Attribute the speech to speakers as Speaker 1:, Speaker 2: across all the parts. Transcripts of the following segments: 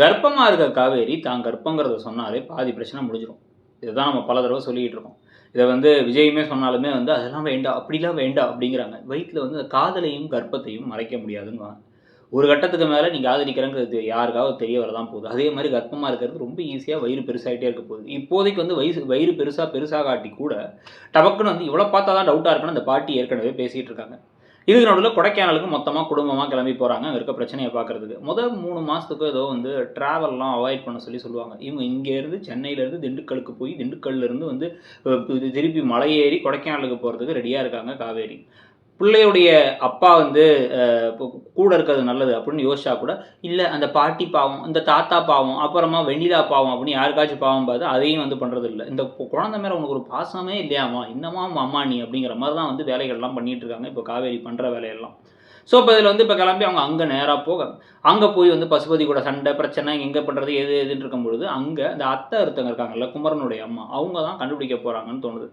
Speaker 1: கர்ப்பமாக இருக்க காவேரி தான் கர்ப்பங்கிறத சொன்னாலே பாதி பிரச்சனை முடிஞ்சிடும் இதுதான் நம்ம பல தடவை சொல்லிக்கிட்டு இருக்கோம். இதை வந்து விஜயுமே சொன்னாலுமே வந்து அதெல்லாம் வேண்டாம் அப்படிலாம் வேண்டாம் அப்படிங்கிறாங்க. வயிற்றில் வந்து காதலையும் கர்ப்பத்தையும் மறைக்க முடியாதுன்னு ஒரு கட்டத்துக்கு மேலே நீங்கள் காதலிக்கிறங்கிறது யாருக்காவது தெரிய வரதான் போகுது. அதே மாதிரி கர்ப்பமாக இருக்கிறது ரொம்ப ஈஸியாக வயிறு பெருசாகிட்டே இருக்க போகுது. இப்போதைக்கு வந்து வயசு வயிறு பெருசாக பெருசாக காட்டி கூட டபக்குன்னு வந்து இவ்வளோ பார்த்தா தான் டவுட்டாக இருக்குன்னு அந்த பாட்டி ஏற்கனவே பேசிகிட்டு இருக்காங்க. இதுக்கு நடுவில் கொடைக்கானலுக்கு மொத்தமாக குடும்பமாக கிளம்பி போகிறாங்க அங்கே இருக்க பிரச்சனையை பார்க்குறதுக்கு. முதல் மூணு மாதத்துக்கு ஏதோ வந்து ட்ராவல்லாம் அவாய்ட் பண்ண சொல்லி சொல்லுவாங்க. இவங்க இங்கேருந்து சென்னையிலேருந்து திண்டுக்கலுக்கு போய் திண்டுக்கல்லேருந்து வந்து திருப்பி மலை ஏறி கொடைக்கானலுக்கு போகிறதுக்கு ரெடியாக இருக்காங்க காவேரி. பிள்ளையுடைய அப்பா வந்து இப்போ கூட இருக்கிறது நல்லது அப்படின்னு யோசிச்சா கூட இல்லை அந்த பாட்டி பாவம் இந்த தாத்தா பாவம் அப்புறமா வெண்ணிலா பாவம் அப்படின்னு யாருக்காச்சும் பாவம் பார்த்து அதையும் வந்து பண்ணுறது இல்லை இந்த குழந்தை மேலே உனக்கு ஒரு பாசமே இல்லையாமா இன்னமா அம்மா நீ அப்படிங்கிற மாதிரி தான் வந்து வேலைகள்லாம் பண்ணிகிட்ருக்காங்க இருக்காங்க இப்போ காவேரி பண்ணுற வேலையெல்லாம். ஸோ இப்போ இதில் வந்து இப்போ கிளம்பி அவங்க அங்கே நேராக போக அங்கே போய் வந்து பசுபதி கூட சண்டை பிரச்சனை எங்கே பண்ணுறது எது எதுன்னு இருக்கும் பொழுது அங்கே இந்த அத்தை ஒருத்தங்க இருக்காங்கல்ல குமரனுடைய அம்மா அவங்க தான் கண்டுபிடிக்க போகிறாங்கன்னு தோணுது.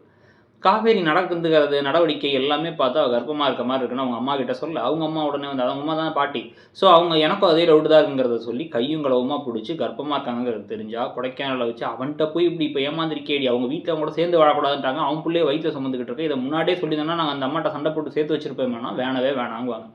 Speaker 1: காவேரி நடக்குதுங்கிறது நடவடிக்கை எல்லாமே பார்த்தா அவள் கர்ப்பமாக இருக்க மாதிரி இருக்குன்னு அவங்க அம்மா கிட்ட சொல்ல அவங்க அம்மா உடனே வந்து அவங்க அம்மா தான் பாட்டி. ஸோ அவங்க எனக்கும் அதே டவுட் தான் இருக்குங்கிறத சொல்லி கையும் களவுமா பிடிச்சி கர்ப்பமாக இருக்காங்கிறது தெரிஞ்சா கொடைக்கானலில் வச்சு அவன்கிட்ட போய் இப்படி இப்போ ஏமாந்திருக்கேடி அவங்க வீட்டில் கூட சேர்ந்து வாழக்கூடாதுன்ட்டாங்க அவன் பிள்ளையே வயிற்றில் சுமந்துக்கிட்டு இருக்கு இதை முன்னாடியே சொல்லியிருந்தோன்னா நாங்கள் அந்த அம்மாட்ட சண்டை போட்டு சேர்த்து வச்சிருப்போம்னா வேணவே வேணாங்குவாங்க.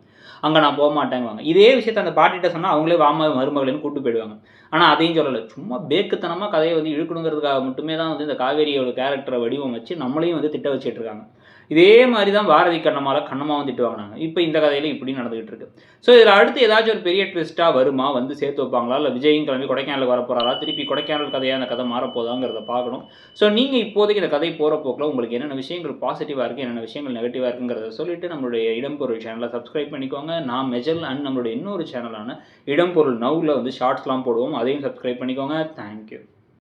Speaker 1: அங்கே நான் போக மாட்டேங்குவாங்க. இதே விஷயத்த அந்த பாட்டிகிட்ட சொன்னால் அவங்களே வாம மருமகளேன்னு கூட்டு போயிடுவாங்க. ஆனால் அதையும் சொல்லலை. சும்மா பேக்குத்தனமாக கதையை வந்து இழுக்கணுங்கிறதுக்காக மட்டுமே தான் வந்து இந்த காவேரியோட கேரக்டரை வடிவம் வச்சு நம்மளையும் வந்து திட்ட வச்சுட்டு இருக்காங்க. இதே மாதிரி தான் பாரதி கண்ணம்மால கண்ணம்மாவும் திட்டு வாங்கினாங்க. இப்போ இந்த கதையில இப்படி நடந்துகிட்டு இருக்கு. ஸோ இதில் அடுத்து ஏதாச்சும் ஒரு பெரிய ட்விஸ்ட்டாக வருமா? வந்து சேர்த்து வைப்பாங்களா? இல்லை விஜயும் கிளம்பி கொடைக்கானல் வர திருப்பி கொடைக்கானல் கதையாக அந்த கதை மாறப்போதாங்கிறத பார்க்கணும். ஸோ நீங்கள் இப்போதைக்கு இந்த கதை போகிற போக்கில் உங்களுக்கு என்னென்ன விஷயங்கள் பாசிட்டிவாக இருக்குது என்னென்ன விஷயங்கள் நெகட்டிவாக இருக்குங்கிறத சொல்லிட்டு நம்மளுடைய இடம்பொருள் சேனலை சப்ஸ்கிரைப் பண்ணிக்கோங்க. நான் மெஜல் அண்ட் நம்மளுடைய இன்னொரு சேனலான இடம்பொருள் நவுல வந்து ஷார்ட்ஸ்லாம் போடுவோம். அதையும் சப்ஸ்கிரைப் பண்ணிக்கோங்க. தேங்க்யூ